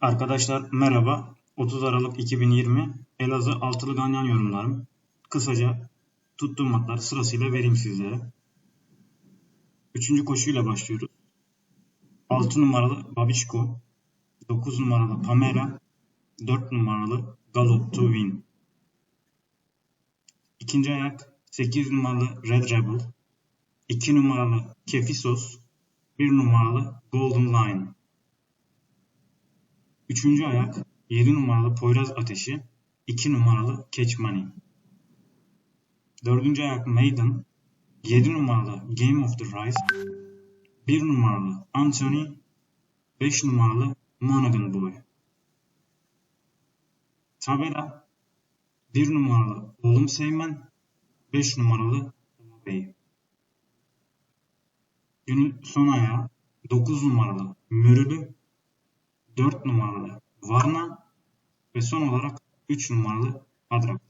Arkadaşlar merhaba. 30 Aralık 2020 Elazığ altılı ganyan yorumlarım. Kısaca tuttuğum matlar sırasıyla vereyim sizlere. Üçüncü koşuyla başlıyoruz. 6 numaralı Babişko, 9 numaralı Pamela, 4 numaralı Galop to Win. İkinci ayak 8 numaralı Red Rebel, 2 numaralı Kefisos, 1 numaralı Golden Line. Üçüncü ayak 7 numaralı Poyraz Ateşi, 2 numaralı Catch Money. Dördüncü ayak Maiden, 7 numaralı Game of the Rise, 1 numaralı Anthony, 5 numaralı Monaghan Boy. Tabela 1 numaralı Oğlum Seymen, 5 numaralı Bey. Günün son ayağı 9 numaralı Mürülü, 4 numaralı Varna ve son olarak 3 numaralı Adrax.